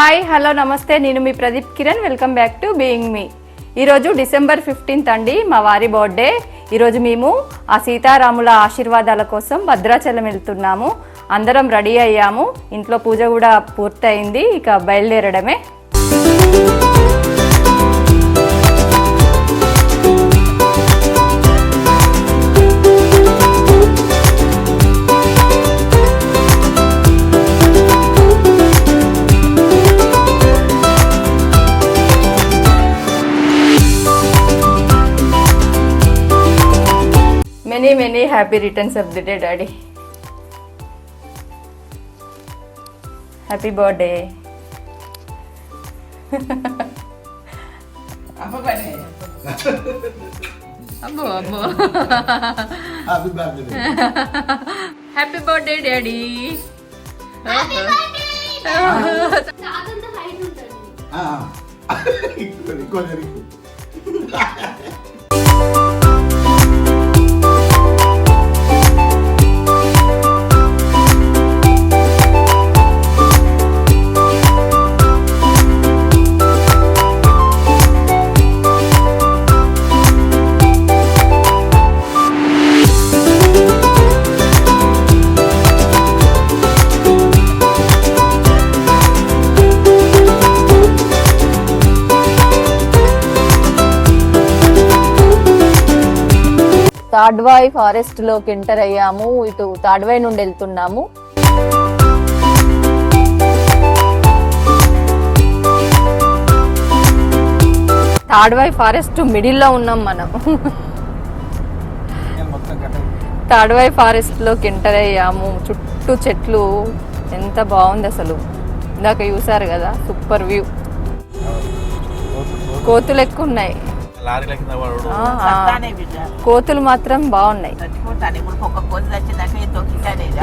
Hi hello నమస్తే. నేను మీ Pradeep Kiran. Welcome back to being me. ఈరోజు డిసెంబర్ ఫిఫ్టీన్త్ అండి మా వారి బర్త్డే. ఈరోజు మేము ఆ సీతారాముల ఆశీర్వాదాల కోసం భద్రాచలం వెళ్తున్నాము. అందరం రెడీ అయ్యాము. ఇంట్లో పూజ కూడా పూర్తయింది ఇక బయలుదేరడమే. Many many happy returns of the day daddy happy birthday అబ్బో అబ్బో happy birthday happy birthday daddy తాతంత height ఉంటుంది ఇంకో తాడ్వాయ్ ఫారెస్ట్లోకి ఎంటర్ అయ్యాము. ఇటు తాడ్వాయ్ నుండి వెళ్తున్నాము. తాడ్వాయ్ ఫారెస్ట్ మిడిల్లో ఉన్నాం మనం. తాడ్వాయ్ ఫారెస్ట్లోకి ఎంటర్ అయ్యాము. చుట్టూ చెట్లు. ఎంత బాగుంది అసలు. ఇందాక చూసారు కదా సూపర్ వ్యూ కోతులు ఎక్కువ ఉన్నాయి. కోతులు మాత్రం బాగున్నాయి.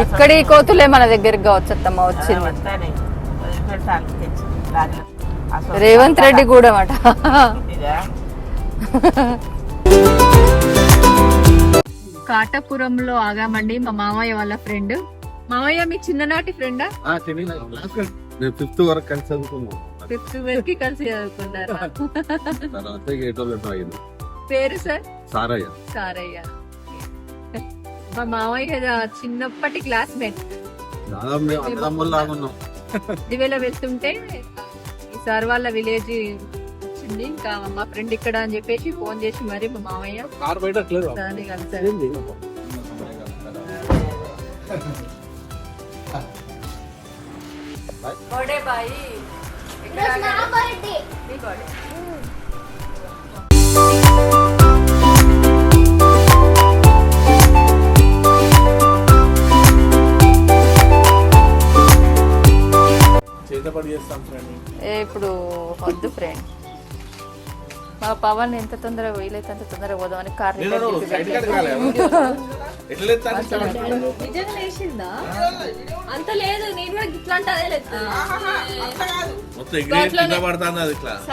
ఇక్కడ ఈ కోతులే మన దగ్గరికి కావచ్చత్తమ్మ వచ్చింది. రేవంత్ రెడ్డి కూడా మాట? కాటపురంలో ఆగామండి మా మామయ్య వాళ్ళ ఫ్రెండ్. మామయ్య మీ చిన్ననాటి ఫ్రెండా? నేను ఫిఫ్త్ వరకు కలిసి చదువుకున్నాను. ఫిఫ్త్ వరకు కలిసి చదువుకున్నారు? తర్వాత అయింది పేరు సార్? సారయ్య. సారయ్య. మా మామయ్య చిన్నప్పటి క్లాస్మేట్. దివేల వెళ్తుంటే ఈ సార్ వాళ్ళ విలేజ్ వచ్చింది. ఇంకా మా ఫ్రెండ్ ఇక్కడ అని చెప్పేసి ఫోన్ చేసి మరి మా మామయ్య కారు బయటట్లేదు సార్ని కలిసారు. Birthday boy. ఇప్పుడు వద్దు ఫ్రెండ్. మా పవన్ ఎంత తొందరగా వీలైతే అంత తొందరగా పోదామని కార్ నిజంగా లేచిందా? అంత లేదు నేను కూడా ఇట్లాంటి అదే లేదు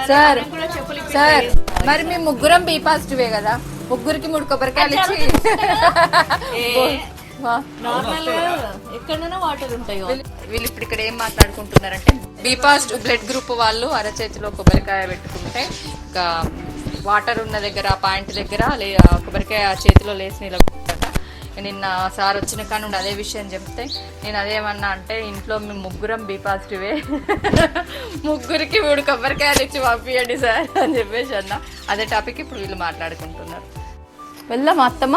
సార్ సార్ మరి మీ ముగ్గురం బీ పాజిటివే కదా? ముగ్గురికి మూడు కొబ్బరికాయలు ఇచ్చి. నార్మల్ ఎక్కడైనా వాటర్ ఉంటాయి? వీళ్ళు- ఇప్పుడు ఇక్కడ ఏం మాట్లాడుకుంటున్నారంటే బీ పాజిటివ్ బ్లడ్ గ్రూప్ వాళ్ళు అరచేతిలో కొబ్బరికాయ పెట్టుకుంటే ఇంకా వాటర్ ఉన్న దగ్గర పాయింట్ దగ్గర కొబ్బరికాయ ఆ చేతిలో లేచి నిన్న సార్ వచ్చిన కానీ అదే విషయం చెప్తే నేను అదేమన్నా అంటే ఇంట్లో మేము ముగ్గురం బీ పాజిటివే. ముగ్గురికి మూడు కొబ్బరికాయలు ఇచ్చి పంపించండి సార్ అని చెప్పేసి అన్న. అదే టాపిక్ ఇప్పుడు వీళ్ళు మాట్లాడుకుంటున్నారు. వెళ్దాం అత్తమ్మ?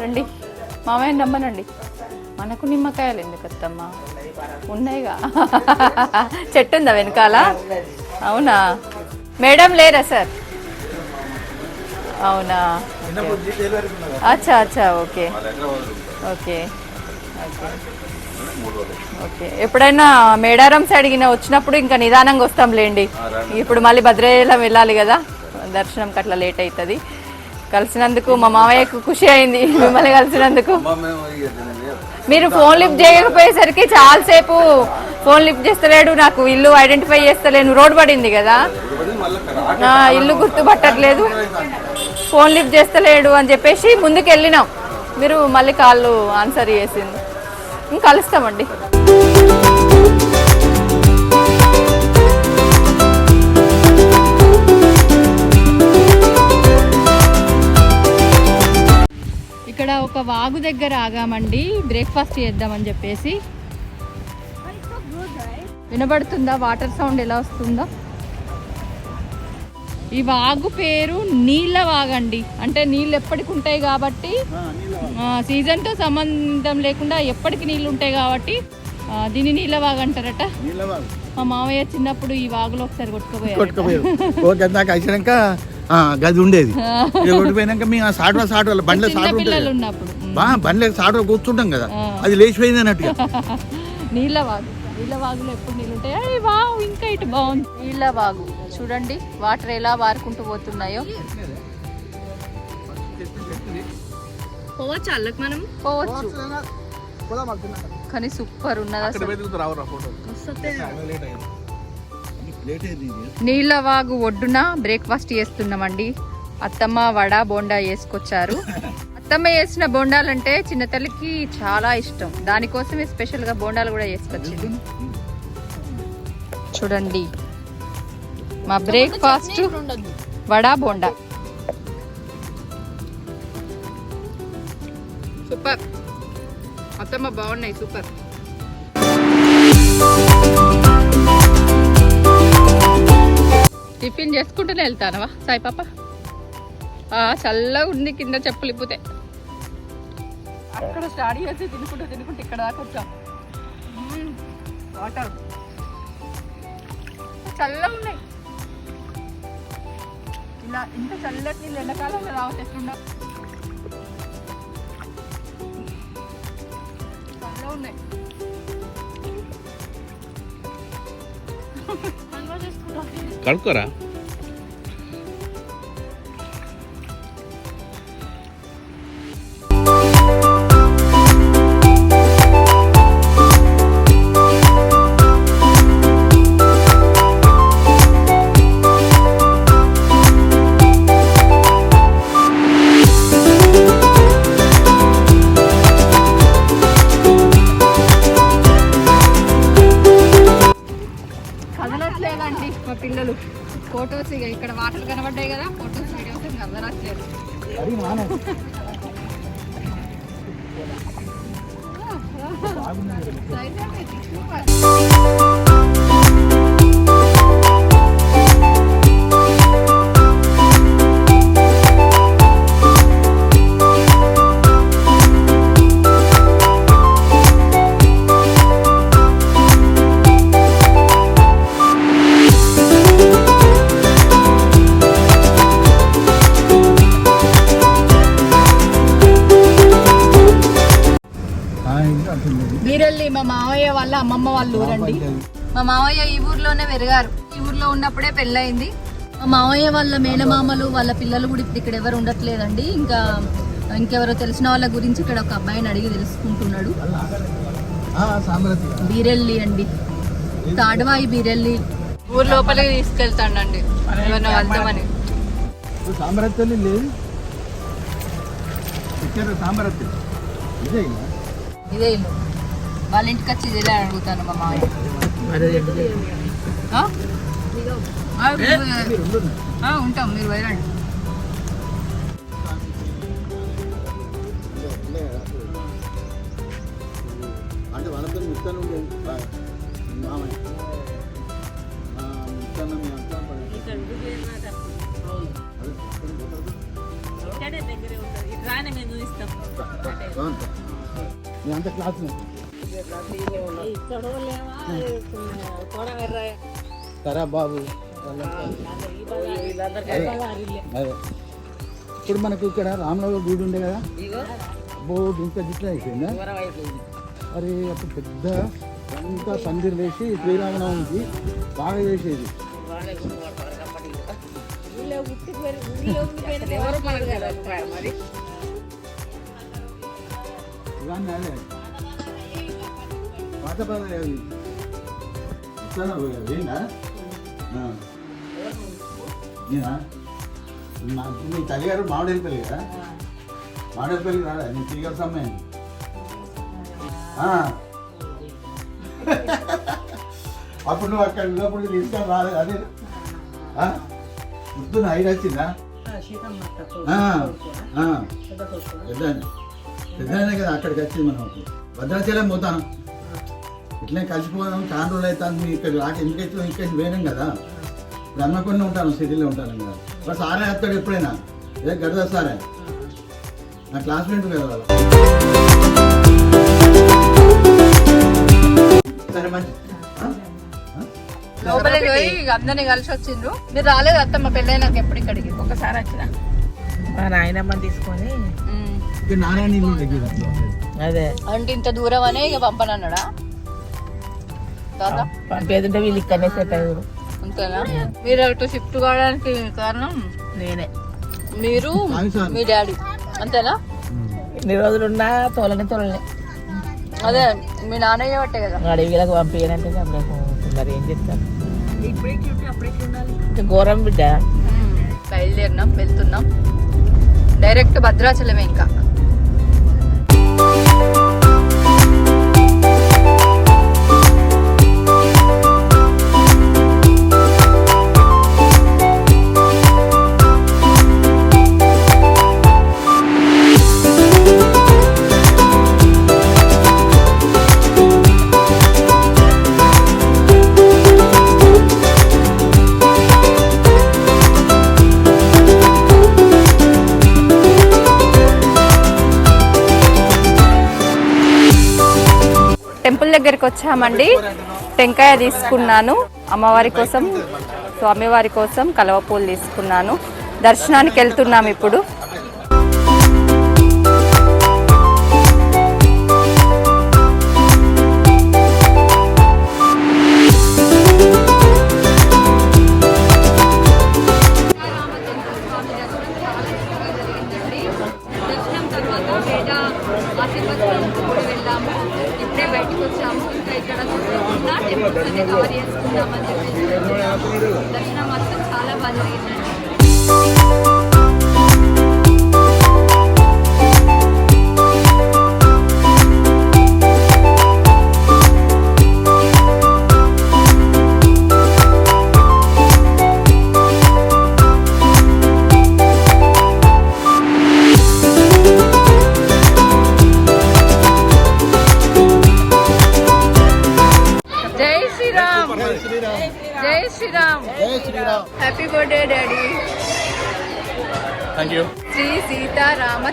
రండి. మామయ్య నమ్మనండి మనకు నిమ్మకాయలు ఎందుకు అత్తమ్మా? ఉన్నాయిగా. చెట్టు ఉందా వెనకాల? అవునా? మేడం లేరా సార్? అవునా? అచ్చా అచ్చా ఓకే. Okay okay. ఓకే. ఎప్పుడైనా మేడారం సైడ్ వచ్చినప్పుడు ఇంకా నిదానంగా వస్తాంలేండి ఇప్పుడు మళ్ళీ భద్రాచలం వెళ్ళాలి కదా. దర్శనంకి అట్లా లేట్ అవుతుంది కలిసినందుకు మా మామయ్యకు ఖుషి అయింది. మిమ్మల్ని కలిసినందుకు. మీరు ఫోన్ లిఫ్ట్ చేయకపోయేసరికి చాలాసేపు ఫోన్ లిఫ్ట్ చేస్తలేడు. నాకు ఇల్లు ఐడెంటిఫై చేస్తలేను. రోడ్ పడింది కదా. ఇల్లు గుర్తుపట్టట్లేదు. ఫోన్ లిఫ్ట్ చేస్తలేడు అని చెప్పేసి ముందుకు వెళ్ళినాం మీరు మళ్ళీ కాళ్ళు ఆన్సర్ చేసింది. ఇంకా కలుస్తామండి. ఇక్కడ ఒక వాగు దగ్గర ఆగామండి. బ్రేక్ఫాస్ట్ చేద్దామని చెప్పేసి. వినబడుతుందా? వాటర్ సౌండ్ ఎలా వస్తుందో? ఈ వాగు పేరు నీళ్ళ వాగండి. అంటే నీళ్ళు ఎప్పటికి ఉంటాయి కాబట్టి సీజన్తో సంబంధం లేకుండా ఎప్పటికి నీళ్ళు ఉంటాయి కాబట్టి దీన్ని నీళ్ళ వాగు అంటారట. మా మామయ్య చిన్నప్పుడు ఈ వాగులో ఒకసారి కొట్టుకుపోయారు. గది ఉండేది. కొట్టుకుపోయినాక మేము బండ్ల సాటు బండ్ల కూర్చుంటాం కదా. అది లేచిపోయింది అన్నట్టుగా. నీళ్ళ వాగు. నీళ్ళ వాగులో ఎప్పుడు నీళ్ళు ఉంటాయి? వావ్ ఇంకా ఇటు బాగుంది. నీళ్ళ వాగు. చూడండి వాటర్ ఎలా వారుకుంటూ పోతున్నాయో. పోవచ్చు అల్లకి మనం పోవచ్చు. కానీ సూపర్ ఉన్నది నీళ్ళ వాగు ఒడ్డున బ్రేక్ఫాస్ట్ చేస్తున్నామండి. అత్తమ్మ వడ బోండా వేసుకొచ్చారు. అత్తమ్మ వేసిన బోండాలంటే చిన్న తల్లికి చాలా ఇష్టం. దానికోసమే స్పెషల్గా బోండాలు కూడా వేసుకొచ్చింది. చూడండి. మా బ్రేక్ఫాస్ట్ వడ బోండా. సూపర్. అత్తమ్మ బాగున్నాయి సూపర్. టిఫిన్ చేసుకుంటూనే వెళ్తానవా? సాయి పాప? చల్లగా ఉంది కింద చెప్పులు ఇప్పితే. అక్కడ స్టార్ట్ చేసి తినుకుంటూ తినుకుంటూ ఇక్కడ దాకా వచ్చాం. వాటర్. చల్లగా ఉన్నాయి. ఇలా ఇంత చల్లటి నీళ్ళు ఎండాకాలంలో రావచ్చు ఎట్లుండ? చల్లగా ఉన్నాయి. కడుక్కోరా? వాళ్ళ అమ్మమ్మ వాళ్ళ ఊరండి. మా మావయ్య ఈ ఊర్లోనే పెరిగారు. ఈ ఊర్లో ఉన్నప్పుడే పెళ్ళయింది. మా మావయ్య వాళ్ళ మేనమామలు వాళ్ళ పిల్లలు కూడా ఇప్పుడు ఇక్కడ ఎవరు ఉండట్లేదండి. ఇంకా ఇంకెవరో తెలిసిన వాళ్ళ గురించి ఇక్కడ ఒక అబ్బాయిని అడిగి తెలుసుకుంటున్నాడు. సామరతి బీరెల్లి అండి. తాడువాయి బీరెల్లి. ఊరు లోపలికి తీసుకెళ్తాడండి సామరత్యం లేదు. సామరత్యం ఇదే ఇలా. ఇదే ఇల్లు. వాళ్ళ ఇంటికి వచ్చి ఇదే అడుగుతాను మా ఆ, ఉంటాం మీరు వెళ్ళండి. అంటే వాళ్ళతో ముస్తాను మామయ్య. ముస్తాను మీ అంతా మీ అంత క్లాస్ సరే బాబు. ఇప్పుడు మనకు ఇక్కడ రామనగర్ గుడి ఉండే కదా? అబ్బో ఇంత జిట్లా అయిపోయిందా? అరే అప్పుడు పెద్ద అంతా పందిరి వేసి శ్రీరామనవమికి బాగా చేసేది. ఇవన్నీ అదే. పాత ఇట్లానే. నేనా? మీ తల్లిగారు మామిడిపల్లి కదా? మామిడిపల్లి రాదా నీ తీగల సమయం అప్పుడు నువ్వు అక్కడ ఉన్నప్పుడు తీసుకొని రాలేదు అదే? గుర్తున్న ఐదు వచ్చిందా. పెద్దాయన. పెద్దనే కదా? అక్కడికి వచ్చింది మనం. భద్రాచలం పోతాను. ఇట్లే కలిసిపోదాం చాలా రోజులు అవుతాను మీ ఇక్కడ రాక ఎందుకైతే ఇక్కడ వేరేం కదా. బ్రహ్మకుండా ఉంటాను సిటీలో ఉంటాను కదా వాడు సారే వస్తాడు ఎప్పుడైనా. ఏ గడదా సారే. నా క్లాస్మేట్ కదా. వాళ్ళు సరే మంచి? లోపలికి పోయి అందరిని కలిసి వచ్చిండ్రు. మీరు రాలేదు అత్తమ్మ పెళ్ళైనాక ఎప్పుడు ఇక్కడికి? ఒకసారి వచ్చిన. మా నాయనమ్మని తీసుకొని. నారాయణ అదే. అంటే ఇంత దూరం అనే ఇక పంపనన్నాడా? పంపేదంటే వీళ్ళు ఇక్కడనే సెట్ అయ్యారు. అంతేనా? మీరు అటు షిఫ్ట్ కావడానికి కారణం? నేనే. మీరు మీ డాడీ. అంతేనా? ఎన్ని రోజులు ఉన్నా తోలని తోలనే. అదే మీ నాన్నయ్య బట్టే కదా. వాడి వీళ్ళకి పంపించాలంటే మరి ఏం చెప్తాను ఘోరం బిడ్డ. బయలుదేరినాం వెళ్తున్నాం. డైరెక్ట్ భద్రాచలమే ఇంకా. టెంపుల్ దగ్గరికి వచ్చామండి. టెంకాయ తీసుకున్నాను. అమ్మవారి కోసం స్వామివారి కోసం కలవ పూలు తీసుకున్నాను. దర్శనానికి వెళ్తున్నాం ఇప్పుడు. దర్శనం మాత్రం చాలా బాగా జరిగింది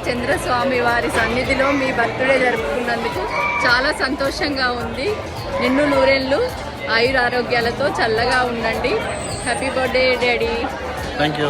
సీతారామచంద్ర స్వామి వారి సన్నిధిలో మీ బర్త్డే జరుపుకున్నందుకు చాలా సంతోషంగా ఉంది. నిన్ను నూరేళ్ళు ఆయుర ఆరోగ్యాలతో చల్లగా ఉండండి. Happy birthday daddy thank you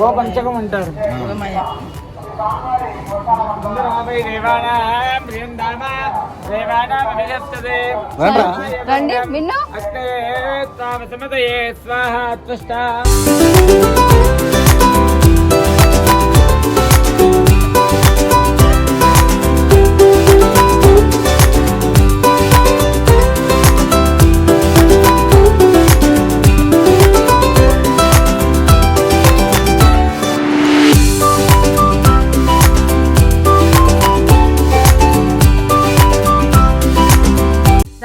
గోపంచకం అంటారు. రండి. విన్నా. స్వాహ త్వష్ట.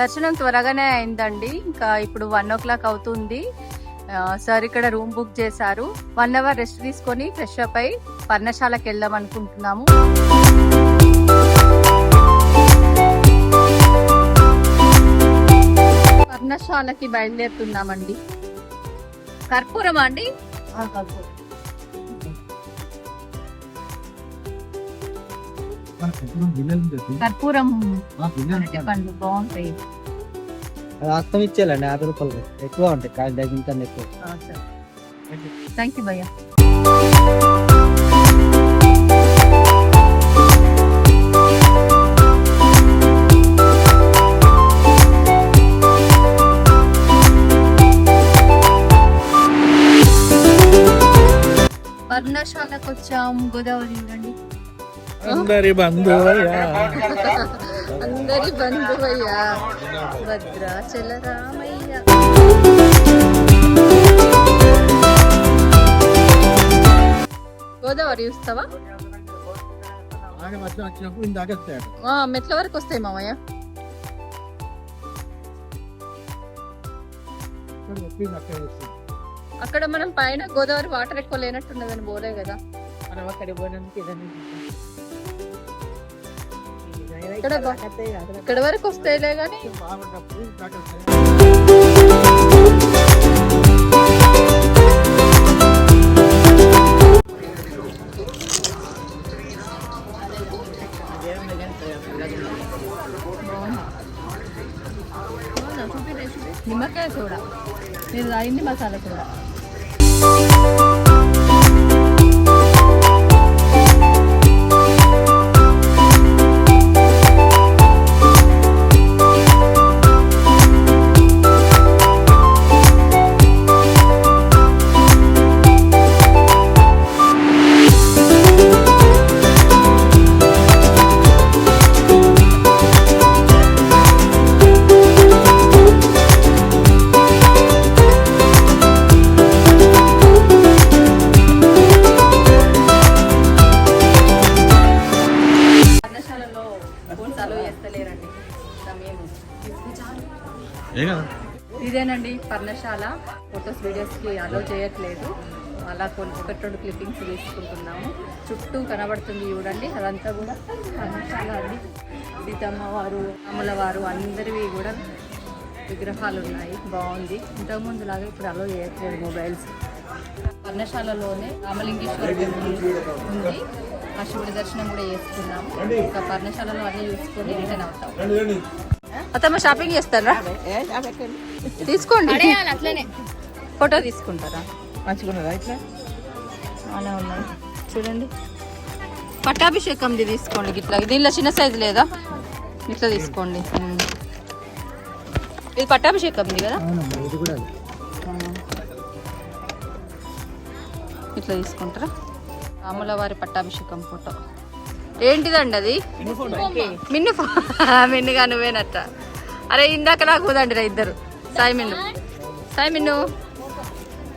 దర్శనం త్వరగానే అయిందండి. ఇంకా ఇప్పుడు వన్ ఓ క్లాక్ అవుతుంది సార్ ఇక్కడ రూమ్ బుక్ చేశారు. వన్ అవర్ రెస్ట్ తీసుకొని ఫ్రెష్ అప్ అయి పర్ణశాలకు వెళ్దాం అనుకుంటున్నాము. పర్ణశాలకి బయలుదేరుతున్నామండి. కర్పూరమా అండి? కర్పూరం. కర్పూరం బాగుంటాయి. అది అస్తం ఇచ్చేయాలండి యాభై రూపాయలు ఎక్కువ ఉంటాయి కాయలు దగ్గర ఎక్కువ. థ్యాంక్ యూ భయ్యా. పర్ణశాలకు వచ్చాం గోదావరి రండి. అందరి బంధువయ్యా అందరి బంధువయ్యా. భద్రాచల రామయ్య గోదావరి చూస్తావా? మెట్ల వరకు వస్తాయి మామయ్య అక్కడ అక్కడ మనం పైన గోదావరి వాటర్ ఎక్కువ లేనట్టున్నదని పోలే కదా. మనం అక్కడికి పోయినందుకు ఏదైనా ఇక్కడ ఇక్కడ వరకు వస్తాయిలే కానీ నిమ్మకాయ కూడా నేను అయింది మసాలా కూడా కనబడుతుంది చూడండి. అదంతా కూడా పర్ణశాల అండి. సీతమ్మ వారు అమల వారు అందరివి కూడా విగ్రహాలు ఉన్నాయి బాగుంది. ఇంతకుముందు లాగా ఇప్పుడు అలో చేయట్లేదు మొబైల్స్. పర్ణశాలలోనే రామలింగేశ్వర ఉంది. ఆ శివుడి దర్శనం కూడా చేసుకున్నాము. ఇంకా పర్ణశాలలో అన్ని చూసుకొని రిటర్న్ అవుతాం. అత్తమ్మ షాపింగ్ చేస్తారా? తీసుకోండి. అట్లనే. ఫోటో తీసుకుంటారా? మంచిగున్నదా ఇట్లా? అలా ఉన్నాయి. చూడండి. పట్టాభిషేకంది తీసుకోండి ఇట్లా దీనిలో చిన్న సైజు లేదా? ఇట్లా తీసుకోండి. ఇది పట్టాభిషేకంది కదా? అవునమ్మా ఇది కూడా ఇట్లా తీసుకుంటారా? రాముల వారి పట్టాభిషేకం ఫోటో. ఏంటిదండి అది? మిన్ను మిన్నుగా నువ్వేనట్ట అరే ఇందాక నాకు కుదండి రా ఇద్దరు. సాయి మిన్ను. సాయి మిన్ను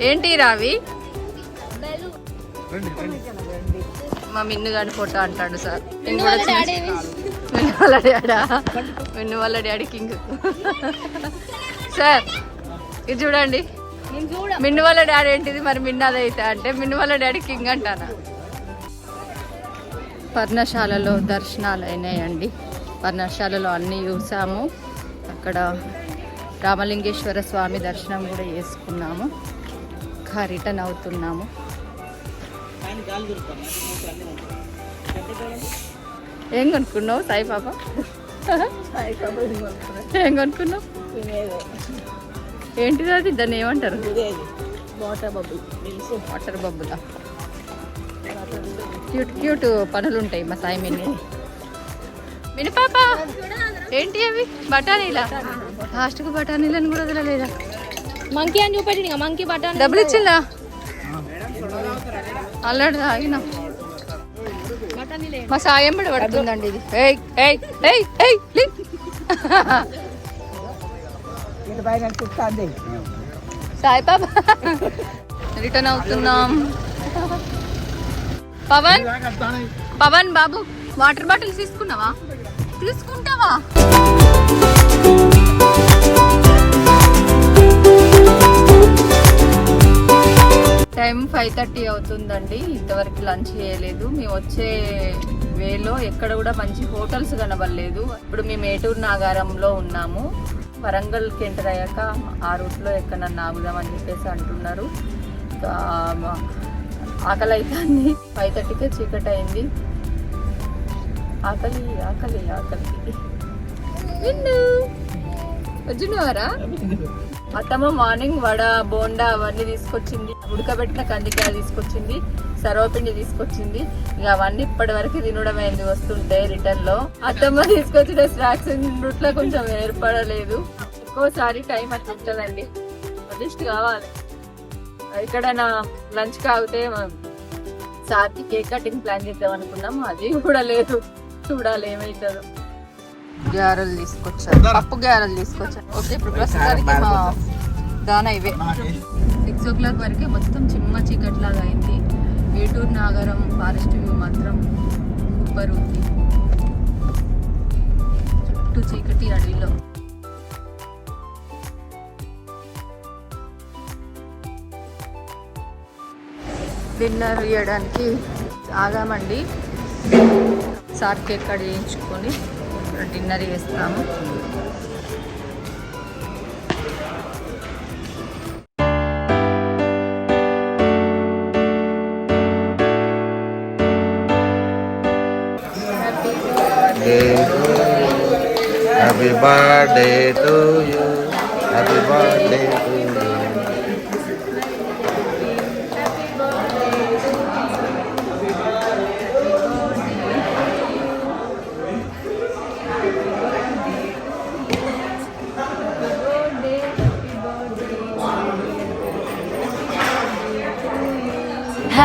ఏంటి రావి మా మిన్ను గారి ఫోటో అంటాడు సార్. నేను కూడా చిన్న- మిన్ను వాళ్ళ డాడా. మిన్ను వాళ్ళ డాడీ కింగ్. సార్ ఇది చూడండి. మిన్ను వాళ్ళ డాడీ ఏంటిది? మరి మిన్ను అదైతే అంటే మిన్ను వాళ్ళ డాడీ కింగ్ అంటానా? పర్ణశాలలో దర్శనాలు అయినాయండి పర్ణశాలలో అన్నీ చూసాము. అక్కడ రామలింగేశ్వర స్వామి దర్శనం కూడా చేసుకున్నాము. రిటర్న్ అవుతున్నాము. ఏం కొనుక్కున్నావు? సాయి పాప? ఏం కొనుక్కున్నావు? ఏంటిది అది? దాన్ని ఏమంటారు? వాటర్ బబ్బుల్ వాటర్ బబ్బులా క్యూట్ క్యూట్ పనులు ఉంటాయి మా సాయి మిన్ని మిని పాప! ఏంటి అవి? బఠానీలా? లాస్ట్కు బఠానీలను కూడా వదలలేదా? మంకీ అని చూపెట్టి మంకీ బటన్ డబ్బులు ఇచ్చిందా? అల్లాడు తాగినా. మా సాయం కూడా పడుతుందండి ఇది. ఏయ్ సాయి పాప రిటర్న్ అవుతున్నాం. పవన్ పవన్ బాబు వాటర్ బాటిల్స్ తీసుకున్నావా? తీసుకుంటావా? టైం ఫైవ్ థర్టీ అవుతుందండి. ఇంతవరకు లంచ్ చేయలేదు. మేము వచ్చే వేలో ఎక్కడ కూడా మంచి హోటల్స్ కనబడలేదు. ఇప్పుడు మేము ఏటూరు నాగారంలో ఉన్నాము. వరంగల్కి ఎంటర్ అయ్యాక ఆ రూట్లో ఎక్కడన్నా ఆగుదామని చెప్పేసి అంటున్నారు. ఆకలి అవుతుంది ఫైవ్ థర్టీకే చీకటి అయింది ఆకలి ఆకలి ఆకలి. విన్ను! వచ్చినవారా అత్తమ్మ మార్నింగ్ వడ బోండా అవన్నీ తీసుకొచ్చింది. ఉడకబెట్టిన కందికాయ తీసుకొచ్చింది. సర్వపిండి తీసుకొచ్చింది. ఇక అవన్నీ ఇప్పటి వరకు తినడమైంది వస్తుంటే రిటర్న్లో. అత్తమ్మ తీసుకొచ్చిన స్నాక్స్ రూట్లో కొంచెం ఏర్పడలేదు. ఒక్కోసారి టైం అట్లా ఉంటుందండి. అడ్జస్ట్ కావాలి. ఎక్కడైనా లంచ్ కాగితే సార్కి కేక్ కటింగ్ ప్లాన్ చేద్దాం అనుకున్నాం. అది కూడా లేదు. చూడాలి ఏమవుతుందో గ్యారెలు తీసుకొచ్చారు. పప్పు గ్యారెలు తీసుకొచ్చారు. ఓకే ఇప్పుడు ప్రస్తుతానికి మా దానా ఇవే. సిక్స్ ఓ క్లాక్ వరకే మొత్తం చిమ్మ చీకట్ లాగా అయింది. ఏటూరు నాగరం ఫారెస్ట్ వ్యూ మాత్రం సూపర్ ఉంది. చుట్టూ చీకటి అడవిలో. డిన్నర్ ఇవ్వడానికి ఆగామండి. సార్ కేక్ కట్ చేయించుకొని డిన్నర్ చేస్తాము Happy birthday to you. Happy birthday to you.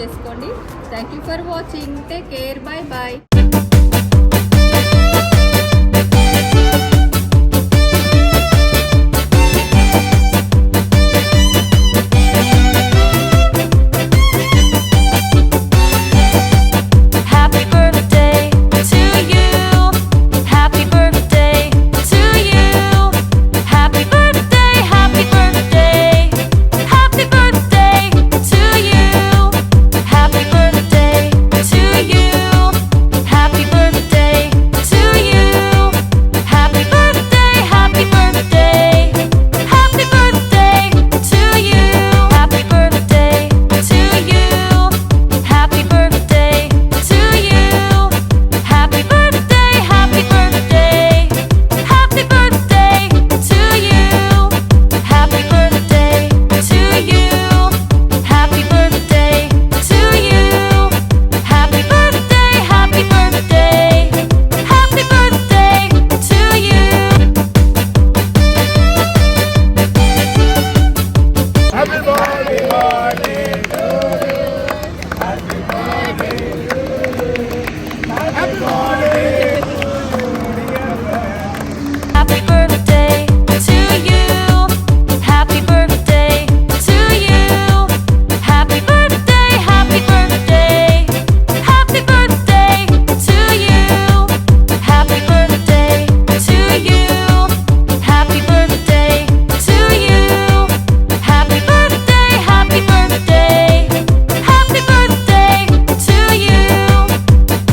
చేసుకోండి. Thank you for watching take care bye bye